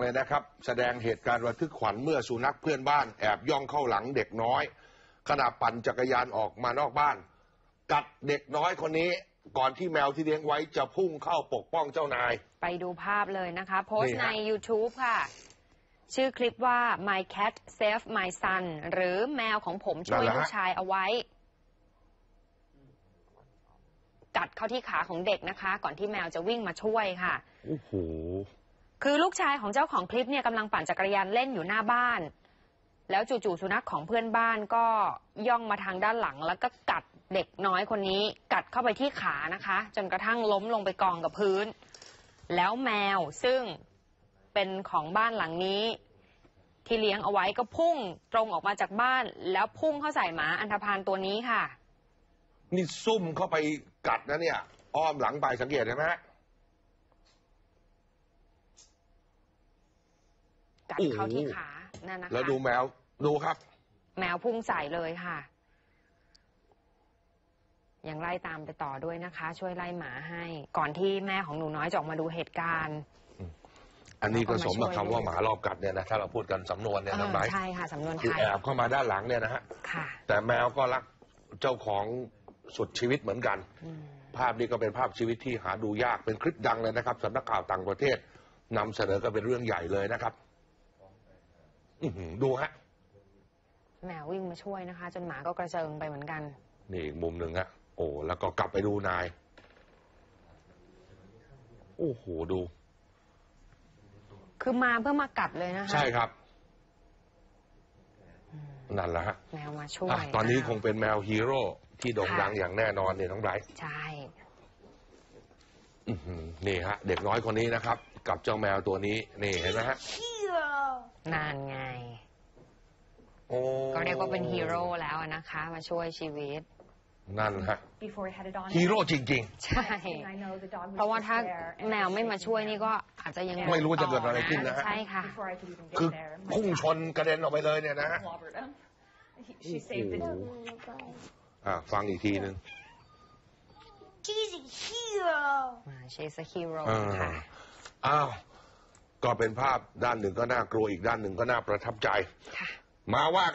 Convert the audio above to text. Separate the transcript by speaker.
Speaker 1: เลยนะครับ แสดงเหตุการณ์ระทึกขวัญเมื่อสุนัขเพื่อนบ้านแอบย่องเข้าหลังเด็กน้อย ขณะปั่นจักรยานออกมานอกบ้าน กัดเด็กน้อยคนนี้ก่อนที่แมวที่เลี้ยงไว้จะพุ่งเข้าปกป้องเจ้านาย
Speaker 2: ไปดูภาพเลยนะคะ โพส
Speaker 1: นี่
Speaker 2: ต์
Speaker 1: ฮะ
Speaker 2: ใน YouTube ค่ะ ชื่อคลิปว่า my cat save my son หรือแมวของผมช่วยลูกชายเอาไว้ กัดเข้าที่ขาของเด็กนะคะ ก่อนที่แมวจะวิ่งมาช่วยค่ะ
Speaker 1: โอ้โห
Speaker 2: คือลูกชายของเจ้าของคลิปเนี่ยกำลังปั่นจักรยานเล่นอยู่หน้าบ้าน แล้วจู่ๆสุนัขของเพื่อนบ้านก็ย่องมาทางด้านหลัง แล้วก็กัดเด็กน้อยคนนี้กัดเข้าไปที่ขานะคะ จนกระทั่งล้มลงไปกองกับพื้น แล้วแมวซึ่งเป็นของบ้านหลังนี้ ที่เลี้ยงเอาไว้ก็พุ่งตรงออกมาจากบ้าน แล้วพุ่งเข้าใส่หมาอันธพาลตัวนี้ค่ะ
Speaker 1: นี่ซุ่มเข้าไปกัดนะเนี่ย อ้อมหลังไปสังเกตเห็นไหมฮะ
Speaker 2: กัด
Speaker 1: โอ้โห
Speaker 2: เข้าที่ขานั่นนะคะ
Speaker 1: แล้วดูแมวดูครับ
Speaker 2: แมวพุ่งใส่เลยค่ะ ยังไล่ตามไปต่อด้วยนะคะ ช่วยไล่หมาให้ ก่อนที่แม่ของหนูน้อยจะออกมาดูเหตุการณ์
Speaker 1: อันนี้ก็สมกับ
Speaker 2: เอามาช่วย
Speaker 1: คำว่าหมารอบกัดเนี่ยนะถ้าเราพูดกันสำนวนเนี่ย
Speaker 2: เอ
Speaker 1: นะ
Speaker 2: อ
Speaker 1: ไหม
Speaker 2: ใช่ค่ะสำนวนไท
Speaker 1: คือยแอบเข้ามาด้านหลังเนี่ยนะฮะ
Speaker 2: ค่ะ
Speaker 1: แต่แมวก็รักเจ้าของสุดชีวิตเหมือนกัน
Speaker 2: อืม
Speaker 1: ภาพนี้ก็เป็นภาพชีวิตที่หาดูยากเป็นคลิปดังเลยนะครับสำนักข่าวต่างประเทศนำเสนอก็เป็นเรื่องใหญ่เลยนะครับ อื้อหือดูฮะ
Speaker 2: แมววิ่งมาช่วยนะคะ จนหมาก็กระเจิงไปเหมือนกัน
Speaker 1: นี่อีกมุมหนึ่งฮะ โอ้ แล้วก็กลับไปดูนาย โอ้โห ดู
Speaker 2: คือมาเพื่อมากัดเลยนะคะ
Speaker 1: ใช่ครับนั่นแหละฮะ
Speaker 2: แมวมาช่วย
Speaker 1: อะตอนนี้ะะ คงเป็นแมวฮีโร่ที่โด่ง
Speaker 2: ค่ะ
Speaker 1: ดังอย่างแน่นอนเนี่ยน้องไบรท์
Speaker 2: ใช่
Speaker 1: อื้อหือนี่ฮะ เด็กน้อยคนนี้นะครับ กับเจ้าแมวตัวนี้ นี่เห็นไหมฮะ
Speaker 2: นานไง
Speaker 1: โอ้
Speaker 2: ก็เรียกว่าเป็นฮีโร่แล้วนะคะ มาช่วยชีวิต
Speaker 1: นั่นฮะ
Speaker 3: before I headed on.
Speaker 1: ฮีโร่จริง
Speaker 2: ใช่
Speaker 3: And I know the dog was
Speaker 2: เพราะว่า
Speaker 3: just
Speaker 2: ถ้า
Speaker 3: there, and
Speaker 2: แมวไม่มาช่วยนี่ก็อาจจะยัง
Speaker 1: ไม่รู้จะเกิดอะไรขึ้นนะฮะ
Speaker 2: ใช่ค่ะ
Speaker 3: Before I could even
Speaker 1: ๆ คือ
Speaker 3: get there, my
Speaker 1: พุ่ง
Speaker 3: cat
Speaker 1: ชนกระเด็นออกไปเลยเนี่ยนะฮะ
Speaker 3: clobbered him. He- She saved the
Speaker 1: โอ้
Speaker 3: dog.
Speaker 1: โหอะฟังอีกทีหนึ่ง
Speaker 4: She's a hero.
Speaker 2: เชสฮีโร่
Speaker 1: อ่า
Speaker 2: ค่ะ
Speaker 1: อ้าว ก็เป็นภาพด้านหนึ่งก็น่ากลัวอีกด้านหนึ่งก็น่าประทับใจ
Speaker 2: ค่ะ
Speaker 1: มาว่า